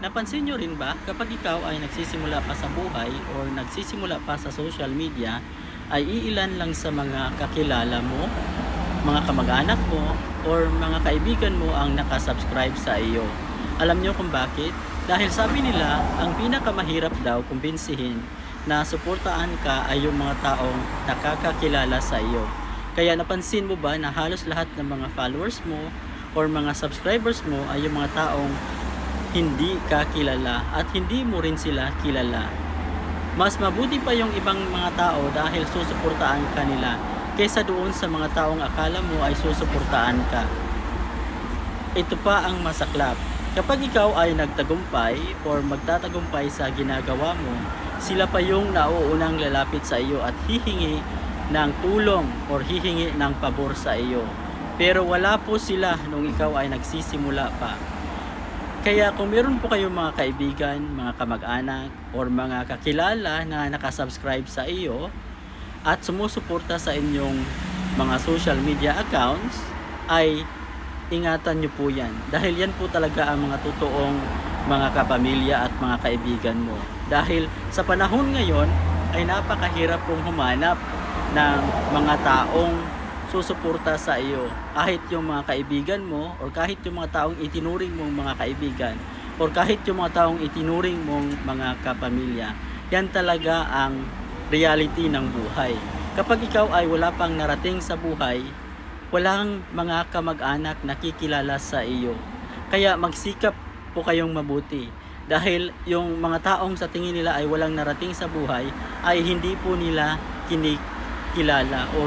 Napansin nyo rin ba kapag ikaw ay nagsisimula pa sa buhay or nagsisimula pa sa social media ay iilan lang sa mga kakilala mo, mga kamag-anak mo, or mga kaibigan mo ang nakasubscribe sa iyo. Alam nyo kung bakit? Dahil sabi nila, ang pinakamahirap daw kumbinsihin na suportaan ka ay yung mga taong nakakakilala sa iyo. Kaya napansin mo ba na halos lahat ng mga followers mo or mga subscribers mo ay yung mga taong hindi ka kilala at hindi mo rin sila kilala. Mas mabuti pa yung ibang mga tao dahil susuportaan ka nila kaysa doon sa mga taong akala mo ay susuportaan ka. Ito pa ang masaklap. Kapag ikaw ay nagtagumpay or magtatagumpay sa ginagawa mo, sila pa yung nauunang lalapit sa iyo at hihingi ng tulong or hihingi ng pabor sa iyo. Pero wala po sila nung ikaw ay nagsisimula pa. Kaya kung meron po kayong mga kaibigan, mga kamag-anak, or mga kakilala na nakasubscribe sa iyo at sumusuporta sa inyong mga social media accounts, ay ingatan nyo po yan. Dahil yan po talaga ang mga totoong mga kapamilya at mga kaibigan mo. Dahil sa panahon ngayon ay napakahirap pong humanap ng mga taong susuporta sa iyo. Kahit yung mga kaibigan mo or kahit yung mga taong itinuring mong mga kaibigan or kahit yung mga taong itinuring mong mga kapamilya. Yan talaga ang reality ng buhay. Kapag ikaw ay wala pang narating sa buhay, walang mga kamag-anak na kikilala sa iyo. Kaya magsikap po kayong mabuti. Dahil yung mga taong sa tingin nila ay walang narating sa buhay ay hindi po nila kinikilala o